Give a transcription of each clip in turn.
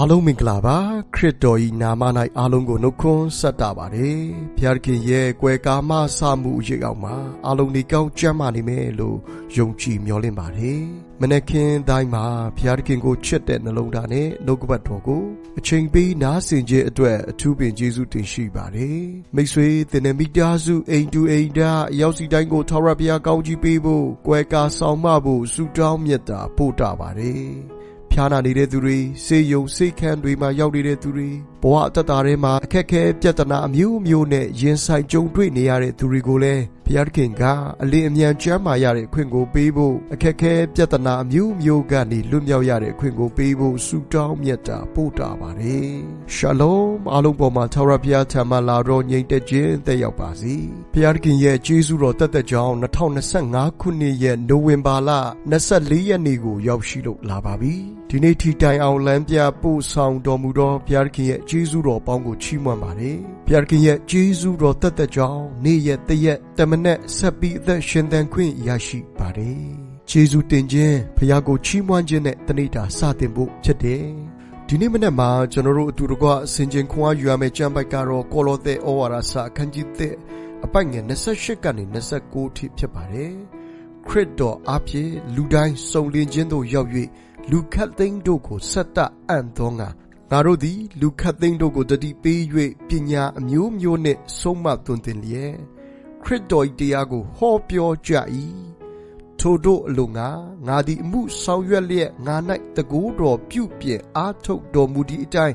အားလုံးမင်္ဂလာပါခရစ်တော်ဤနာမ၌အားလုံးကိုနှုတ်ခွန်းဆက်တာပါတယ်ဘုရားခင်ရဲ့ကွယ်ကာမဆမှုအရေးအောက်မှာအားလုံးဒီကောင်းကြမ်းမာနေမယ်လို့ယုံကြည်မျှော်လင့်ပါတယ်မနက်ခင်းတိုင်းမှာဘုရားခင်ကိုချစ်တဲ့နှလုံးသားနဲ့နှုတ်ကပတ်တော်ကိုအချိန်ပေးနားဆင်ခြင်းအတွက်အထူးပင်ကျေးဇူးတင်ရှိပါတယ်မိတ်ဆွေသင်တဲ့မိသားစုအိမ်တူအိမ်သားအရောက်စီတိုင်းကိုထာဝရဘုရားကောင်းကြီးပေးဖို့ကွယ်ကာဆောင်မဖို့ဆုတောင်းမြတ်တာပို့တာပါတယ် ဖျားနာနေတဲ့သူတွေစေယုံစိတ်ခမ်းတွေမှာရောက်နေတဲ့သူတွေဘဝအတ္တထဲမှာအခက်အခဲပြဿနာအမျိုးမျိုးနဲ့ရင်ဆိုင်ကြုံတွေ့နေရတဲ့သူတွေကိုလည်း ဘုရားခင်ကအလင်းအမြန်ချမ်းမာရတဲ့အခွင့်ကိုပေးဖို့အခက်အခဲပြဿနာအမျိုးမျိုးကနေလွတ်မြောက်ရတဲ့အခွင့်ကိုပေးဖို့ဆုတောင်းမြတ်တာပို့တာပါတယ်ရှာလုံအားလုံးပေါ်မှာထာဝရဘုရားထံမှလာတော်ညီတဲ့ခြင်းတက်ရောက်ပါစေဘုရားခင်ရဲ့ကျေးဇူးတော်တက်တဲ့ကြောင်း2025ခုနှစ်ရဲ့နိုဝင်ဘာလ24ရက်နေ့ကိုရောက်ရှိလို့လာပါပြီဒီနေ့ထိတိုင်အောင်လမ်းပြပို့ဆောင်တော်မူသောဘုရားခင်ရဲ့ကျေးဇူးတော်ပေါင်းကိုချီးမွမ်းပါတယ်ဘုရားခင်ရဲ့ကျေးဇူးတော်တက်တဲ့ကြောင်းနေ့ရက်တရက်တမနဲ့ဆက်ပြီးအသက်ရှင်သန်ခွင့်ရရှိပါတယ်ကျေးဇူးတင်ခြင်းဘုရားကိုချီးမွမ်းခြင်းနဲ့တနေ့တာစတင်ဖို့ဖြစ်တယ်ဒီနေ့မနေ့မှာကျွန်တော်တို့အတူတကွအစဉ်ချင်းခွန်အားယူရမယ့်ကျမ်းပိုက်ကတော့ကောလောသဲဩဝါဒစာအခန်းကြီး3အပိုက်ငယ်28ကနေ29ထိဖြစ်ပါတယ်ခရစ်တော်အားဖြင့်လူတိုင်းစုံလင်ခြင်းသို့ရောက်၍လူခတ်သိမ်းတို့ကိုဆက်တအံ့သောငါငါတို့သည်လူခတ်သိမ်းတို့ကိုတတိပေး၍ပညာအမျိုးမျိုးနှင့်ဆုံးမသွန်သင်လျက်ခ ရစ်တော်၏တရားကိုဟောပြောကြ၏ထိုတို့အလိုငါငါသည်အမှုဆောင်ရွက်လျက်ငါ၌တကူတော်ပြုပြင်အားထုတ်တော်မူသည့်အတိုင်း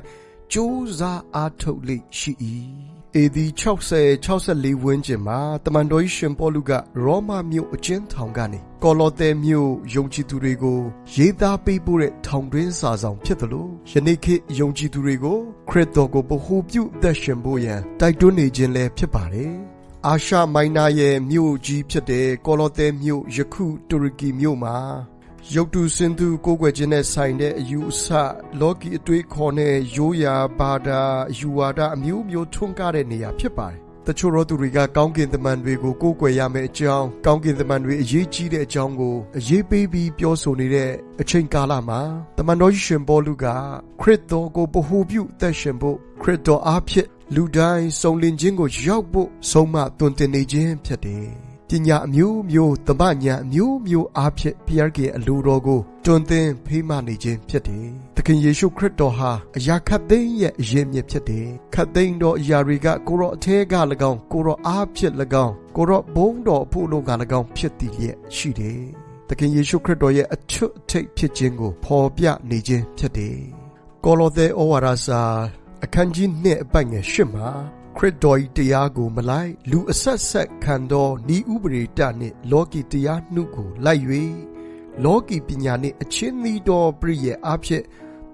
ကြိုးစားအားထုတ်လိရှိ၏အေဒီ60 64ဝန်းကျင်မှာတမန်တော်ရှင်ပေါလုကရောမမြို့အကျဉ်းထောင်ကနေကောလောသဲမြို့ယုံကြည်သူတွေကိုရေးသားပေးပို့တဲ့ထောင်တွင်းစာဆောင်ဖြစ်တယ်လို့ယနေ့ခေတ်ယုံကြည်သူတွေကိုခရစ်တော်ကိုဗဟုပြုသက်ရှင်ဖို့ရန်တိုက်တွန်းနေခြင်းလည်းဖြစ်ပါတယ် အာရှမိုင်းနာရဲ့မြို့ကြီးဖြစ်တဲ့ကောလောသဲမြို့ယခုတူရကီမြို့မှာရုပ်တုစင်သူကိုယ်ွယ်ခြင်းနဲ့ဆိုင်တဲ့အယူအဆလောကီအတွေးခေါ်နဲ့ရိုးရာဘာသာအယူဝါဒအမျိုးမျိုးထွန်းကားတဲ့နေရာဖြစ်ပါတယ်။တချို့သောသူတွေကကောင်းကင်သမန်တွေကိုကိုးကွယ်ရမယ့်အကြောင်းကောင်းကင်သမန်တွေအရေးကြီးတဲ့အကြောင်းကိုအရေးပေးပြီးပြောဆိုနေတဲ့အချိန်ကာလမှာတမန်တော်ရှင်ပေါလုကခရစ်တော်ကိုဗဟုပြုသက်ရှင်ဖို့ခရစ်တော်အားဖြင့် လူတိုင်းစုံလင်ခြင်းကိုရောက်ဖို့ဆုံးမသွန်သင်နေခြင်းဖြစ်တယ်။ပညာအမျိုးမျိုးတမညာအမျိုးမျိုးအားဖြင့်ဖျားခင်အလိုတော်ကိုတွင်သင်ဖေးမနေခြင်းဖြစ်တယ်။သခင်ယေရှုခရစ်တော်ဟာအရာခတ်သိမ်းရဲ့အရင်မြစ်ဖြစ်တယ်။ခတ်သိမ်းတော်အရာတွေကကိုရောအထဲက၎င်းကိုရောအားဖြင့်၎င်းကိုရောဘုံတော်အဖို့လုံးက၎င်းဖြစ်တည်လျက်ရှိတယ်။သခင်ယေရှုခရစ်တော်ရဲ့အထွတ်အထိပ်ဖြစ်ခြင်းကိုဖော်ပြနေခြင်းဖြစ်တယ်။ကောလောသဲဩဝါဒစာ အခန်းကြီး2အပိုင်ငယ်8မှာခရစ်တော်၏တရားကိုမလိုက်လူအဆက်ဆက်ခံသောဤဥပရိတနှင့်လောကီတရားနှုကိုလိုက်၍လောကီပညာနှင့်အချင်းသီးသောပြည့်ရဲ့အဖြစ်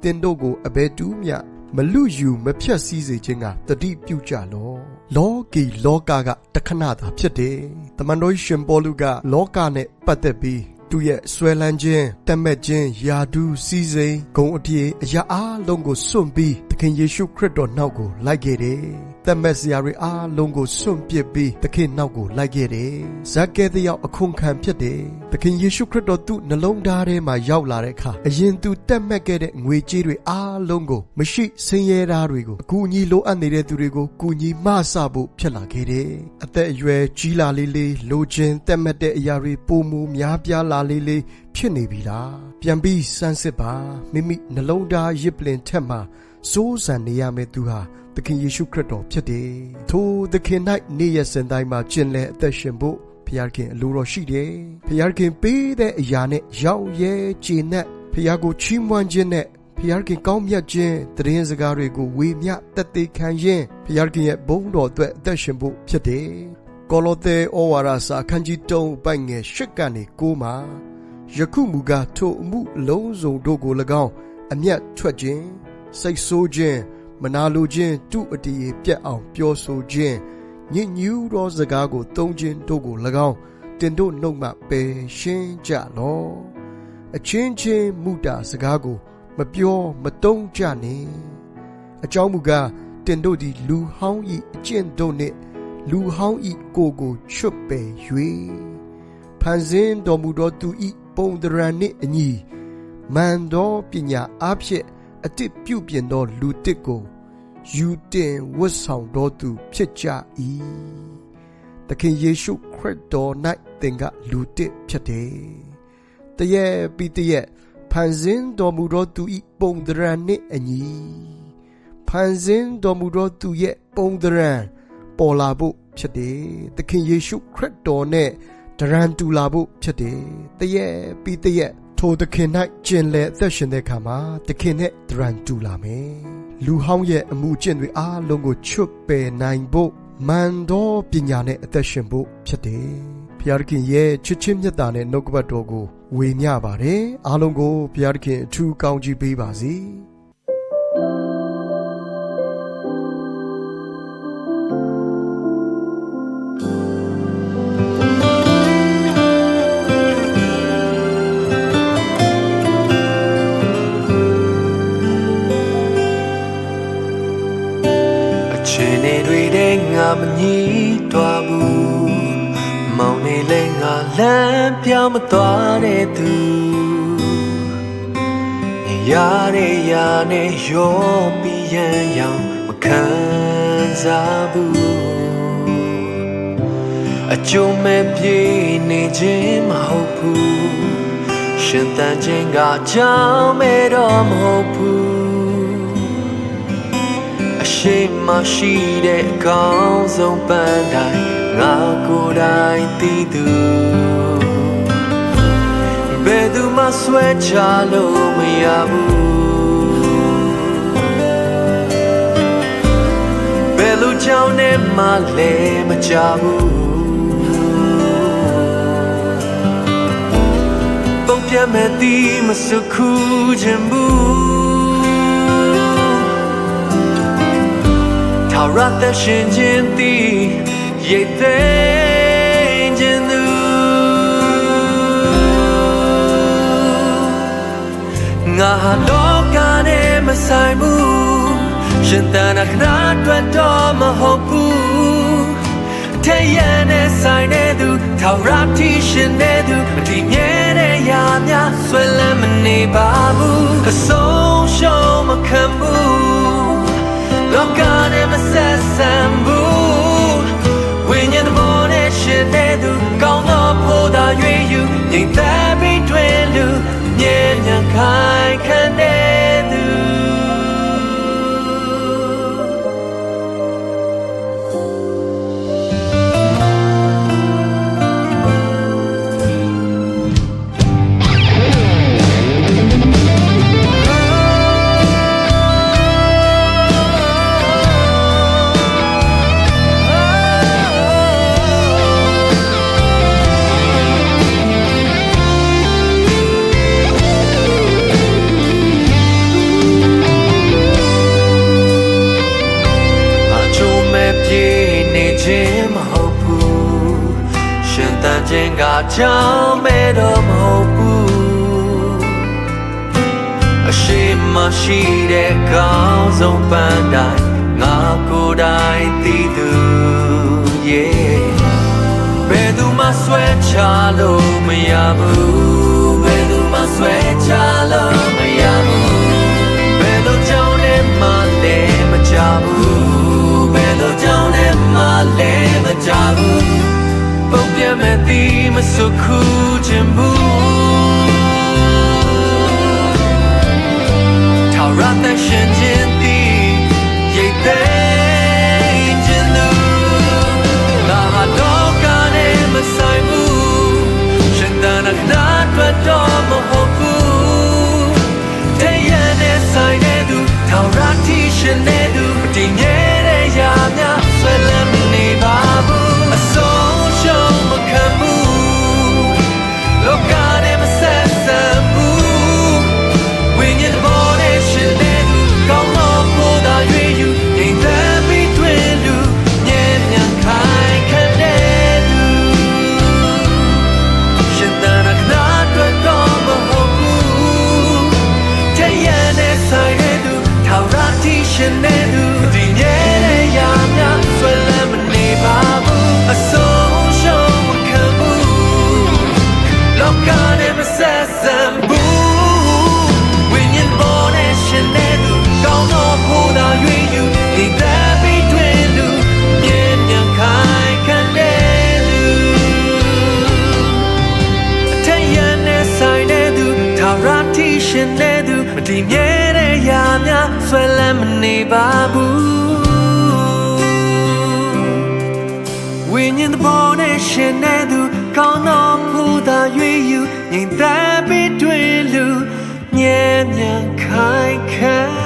တင်တို့ကိုအဘယ်တူးမြမလူယူမဖြတ်စည်းစေခြင်းကတတိပြုကြလောလောကီလောကကတခဏသာဖြစ်တယ်တမန်တော်ရှင်ပေါလုကလောကနဲ့ပတ်သက်ပြီးသူရဲ့ဆွဲလန်းခြင်းတက်မဲ့ခြင်းယာဒူးစည်းစိမ်ဂုံအပြေအရာအားလုံးကိုစွန့်ပြီးသ ခင်ယေရှုခရစ်တော်နောက်ကိုလိုက်ခဲ့တယ်။တက်မဲ့စရာတွေအားလုံးကိုစွန့်ပစ်ပြီးသခင်နောက်ကိုလိုက်ခဲ့တယ်။ဇက်ကဲတယောက်အခွန်ခံဖြစ်တယ်။သခင်ယေရှုခရစ်တော်သူ့နှလုံးသားထဲမှာရောက်လာတဲ့အခါအရင်သူတက်မဲ့ခဲ့တဲ့ငွေကြေးတွေအားလုံးကိုမရှိဆင်းရဲသားတွေကိုအကူအညီလိုအပ်နေတဲ့သူတွေကိုကူညီမဆဖို့ဖြစ်လာခဲ့တယ်။အသက်အရွယ်ကြီးလာလေးလေးလိုချင်တက်မဲ့တဲ့အရာတွေပုံမူများပြားလာလေးလေးဖြစ်နေပြီလားပြန်ပြီးစမ်းစစ်ပါမိမိနှလုံးသားရစ်ပလင်ထက်မှာ စိုးစံနေရမယ့်သူဟာသခင်ယေရှုခရစ်တော်ဖြစ်တယ်ထိုသခင်၌နေ့ရက်စဉ်တိုင်းမှာကျင့်လဲအသက်ရှင်ဖို့ဖခင်အလိုတော်ရှိတယ်ဖခင်ပေးတဲ့အရာနဲ့ရောက်ရဲကျေနပ်ဖခင်ကိုချီးမွမ်းခြင်းနဲ့ဖခင်ကောင်းမြတ်ခြင်းတရင်စကားတွေကိုဝေမျှတက်သေးခံရင်ဖခင်ရဲ့ဘုန်းတော်အတွက်အသက်ရှင်ဖို့ဖြစ်တယ်ကောလောသဲဩဝါဒစာအခန်းကြီး3ပိုက်ငယ်8ကနေ9မှာယခုမူကားထိုအမှုလုံးစုံတို့ကို၎င်းအမျက်ထွက်ခြင်း စိတ်ဆိုးခြင်းမနာလိုခြင်းတုအတည်ပြတ်အောင်ပြောဆိုခြင်းညဉ့်ညူးသောစကားကိုသုံးခြင်းတို့ကို၎င်းတင်တို့နှုတ်မှပယ်ရှင်းကြလော့အချင်းချင်းမူတာစကားကို မပြောမတုံးကြနှင့်အကြောင်းမူကားတင်တို့သည်လူဟောင်း၏အကျင့်တို့နှင့်လူဟောင်းဤကိုကိုချွတ်ပယ်၍ဖန်ဆင်းတော်မူသောသူဤပုံတရံနှင့်အညီမန်သောပညာအဖြစ် အတစ်ပြုပြင်သောလူတစ်ကိုယူတင်ဝတ်ဆောင်တော်သူဖြစ်ကြ၏သခင်ယေရှုခရစ်တော်၌သင်ကလူတစ်ဖြစ်တယ်တရက်ပြီးတရက်ဖန်ဆင်းတော်မူသောသူ၏ပုံသဏ္ဍာန်နှင့်အညီဖန်ဆင်းတော်မူသောသူရဲ့ပုံသဏ္ဍာန်ပေါ်လာဖို့ဖြစ်တယ်သခင်ယေရှုခရစ်တော်နဲ့ဒရန်တူလာဖို့ဖြစ်တယ်တရက်ပြီးတရက် ထိုသခင်၌ကျင်လည်အသက်ရှင်တဲ့အခါမှာသခင်နဲ့ဒရန်တူလာမယ်လူဟောင်းရဲ့အမှုကျင့်တွေအားလုံးကိုချွတ်ပယ်နိုင်ဖို့မန်တော်ပညာနဲ့အသက်ရှင်ဖို့ဖြစ်တယ်ဘုရားသခင်ရဲ့ချစ်ချင်းမြတ်တာနဲ့နှုတ်ကပတ်တော်ကိုဝေမျှပါတယ်အားလုံးကိုဘုရားသခင်အထူးကောင်းချီးပေးပါစေ လဲငါလမ်းပြောင်းမသွားတဲ့သူရတဲ့ရနဲ့ရောပြီးရန်ရောင်မခံစားဘူးအကျုံးမဲ့ပြေးနေခြင်းမဟုတ်ဘူးရှင်တန်ခြင်းကကြောင်းမဲ့တော့မဟုတ်ဘူးအ ရှိမရှိတဲ့အကောင်းဆုံးပန်းတိုင်းငါကိုယ်တိုင်သိသူဘယ်သူမှဆွဲချလို့မရဘူးဘယ်လိုကြောင့်နဲ့မှလည်းမကြဘူးပုံပြမဲ့ဒီမစုခုခြင်းဘူး ထာဝရသက်ရှင်ခြင်းသည်ရိတ်သိမ်းခြင်းသူငါဟာလောကနဲ့မဆိုင်ဘူးရှင်တန်ခဏအတွက်တော့မဟုတ်ဘူးထဲရနဲ့ဆိုင်တဲ့သူထာဝရတီရှင်တဲ့သူအတီမြဲတဲ့ရာများဆွဲလန်းမနေပါဘူးအဆုံးရှုံးမခံဘူးလောကနဲ့ မဆက်ဆံဘူးဝိညာဉ်တော်နဲ့ရှင်တဲ့သူကောင်းသောဖို့သာရွေးယူငြိမ်သက်ပြီးတွင်လူမြဲမြံခိုင်ခံ ကကြောင်းမဲ့တော့မဟုတ်ဘူးအရှိမရှိတဲ့ကောင်းဆုံးပန်းတိုင်းငါကိုယ်တိုင်သိသူ yeah ဘယ်သူမှဆွဲချလို့မရဘူးဘယ်သူမှဆွဲချလို့မရဘူးဘယ်လိုကြောင့်လဲမလဲမကြဘူးဘယ်လိုကြောင့်လဲမလဲမကြဘူးပုံပြမဲ့ဒီမစုခုခြင်းဘူး ထာဝရသက်ရှင်ခြင်းသ မတည်မြဲတဲ့ရာများဆွဲလန်းမနေပါဘူးဝိညာဉ်တော်နဲ့ရှင်တဲ့သူကောင်းတော်ဖူးသာရွေးယူငြိမ်သက်ပြီးတွေ့လူမြဲမြံခိုင်ခံ